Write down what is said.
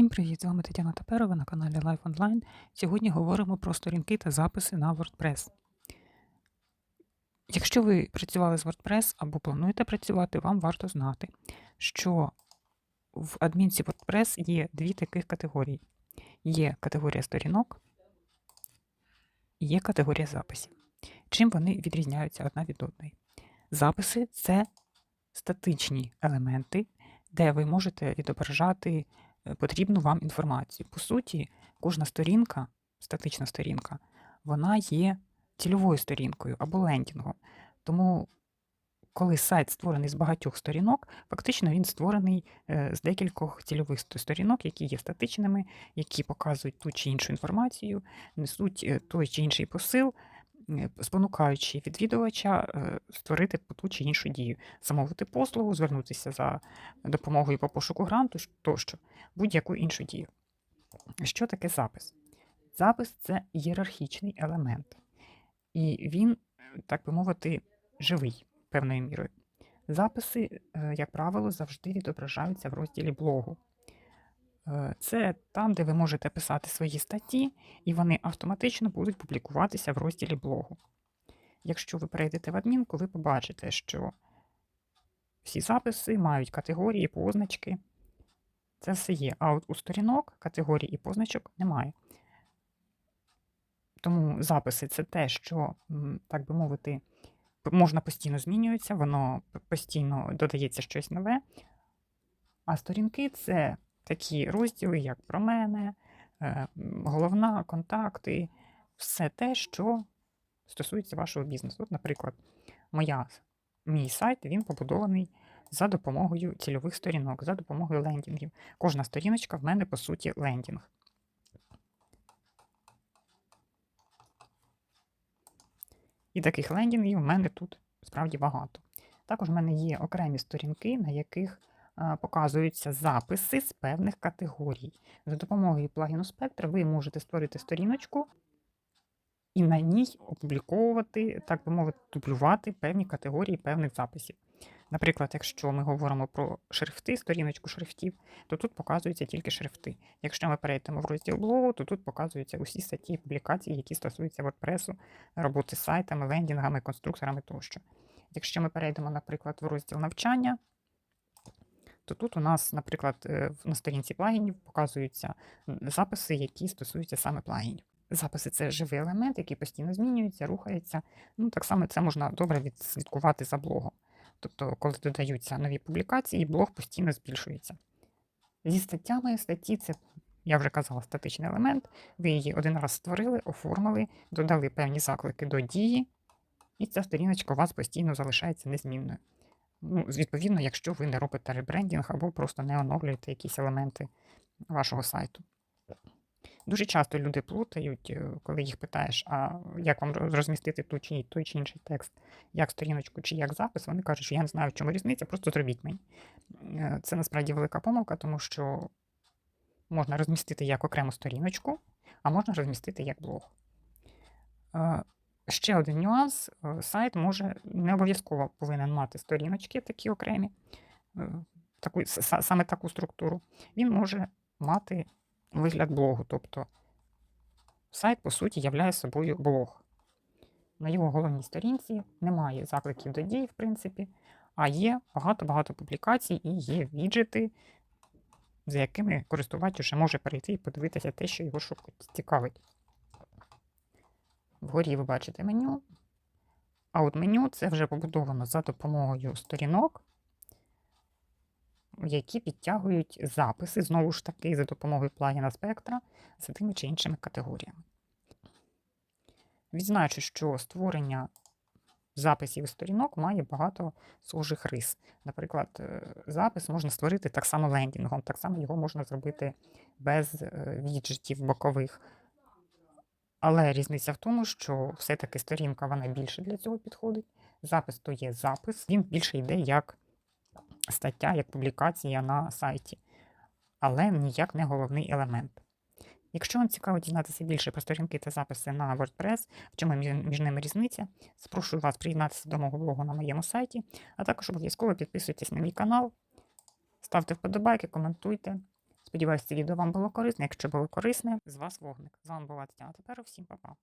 Всім привіт! З вами Тетяна Таперова на каналі Life Online. Сьогодні говоримо про сторінки та записи на WordPress. Якщо ви працювали з WordPress або плануєте працювати, вам варто знати, що в адмінці WordPress є дві таких категорії: є категорія сторінок і є категорія записів. Чим вони відрізняються одна від одної? Записи це статичні елементи, де ви можете відображати потрібну вам інформацію. По суті, кожна сторінка, статична сторінка, вона є цільовою сторінкою або лендінгом. Тому, коли сайт створений з багатьох сторінок, фактично він створений е, з декількох цільових сторінок, які є статичними, які показують ту чи іншу інформацію, несуть е, той чи інший посил, е, спонукаючи відвідувача е, створити ту чи іншу дію, замовити послугу, звернутися за допомогою по пошуку гранту тощо, будь-яку іншу дію. Що таке запис? Запис це ієрархічний елемент, і він, е, так би мовити, живий певною мірою. Записи, е, як правило, завжди відображаються в розділі блогу. Е, Це там, де ви можете писати свої статті, і вони автоматично будуть публікуватися в розділі блогу. Якщо ви перейдете в адмінку, ви побачите, що всі записи мають категорії, позначки. Це все є. А от у сторінок категорій і позначок немає. Тому записи це те, що, так би мовити, можна постійно змінюється, воно постійно додається щось нове. А сторінки це такі розділи, як про мене, е, головна, контакти, все те, що стосується вашого бізнесу. От, наприклад, моя, мій сайт він побудований за допомогою цільових сторінок, за допомогою лендінгів. Кожна сторіночка в мене, по суті, лендінг. І таких лендінгів в мене тут справді багато. Також в мене є окремі сторінки, на яких показуються записи з певних категорій. За допомогою плагіну Spectre ви можете створити сторіночку і на ній опубліковувати, так би мовити, дублювати певні категорії певних записів. Наприклад, якщо ми говоримо про шрифти, сторіночку шрифтів, то тут показуються тільки шрифти. Якщо ми перейдемо в розділ блогу, то тут показуються усі статті і публікації, які стосуються WordPress, роботи з сайтами, лендінгами, конструкторами тощо. Якщо ми перейдемо, наприклад, в розділ навчання, то тут у нас, наприклад, е, на сторінці плагінів показуються записи, які стосуються саме плагінів. Записи це живий елемент, який постійно змінюється, рухається. Ну, так само це можна добре відслідкувати за блогом. Тобто, коли додаються нові публікації, блог постійно збільшується. Зі статтями статті це, я вже казала, статичний елемент. Ви її один раз створили, оформили, додали певні заклики до дії, і ця сторіночка у вас постійно залишається незмінною. Ну, відповідно, якщо ви не робите ребрендінг або просто не оновлюєте якісь елементи вашого сайту. Дуже часто люди плутають, е, коли їх питаєш, а як вам розмістити ту чи той чи інший текст, як сторіночку чи як запис, вони кажуть, що я не знаю, в чому різниця, просто зробіть мені. Е, Це насправді велика помилка, тому що можна розмістити як окрему сторіночку, а можна розмістити як блог. Ще один нюанс: е, сайт може не обов'язково повинен мати сторіночки такі окремі, е, таку, саме таку структуру. Він може мати вигляд блогу. Тобто сайт, по суті, являє собою блог. На його головній сторінці немає закликів до дій, в принципі, а є багато-багато публікацій і є віджити, за якими користувач вже може перейти і подивитися те, що його шук- цікавить. Вгорі ви бачите меню. А от меню це вже побудовано за допомогою сторінок, які підтягують записи, знову ж таки, за допомогою плагіна спектра за тими чи іншими категоріями. Відзначу, що створення записів і сторінок має багато схожих рис. Наприклад, е, запис можна створити так само лендінгом, так само його можна зробити без е, віджитів бокових. Але різниця в тому, що все-таки сторінка вона більше для цього підходить. Запис то є запис, він більше йде як стаття, як публікація на сайті, але ніяк не головний елемент. Якщо вам цікаво дізнатися більше про сторінки та записи на WordPress, в чому між ними різниця, запрошую вас приєднатися до мого блогу на моєму сайті, а також обов'язково підписуйтесь на мій канал, ставте вподобайки, коментуйте. Сподіваюся, це відео вам було корисне. Якщо було корисне, з вас вогник. З вами була Тетяна Тепер всім па-па.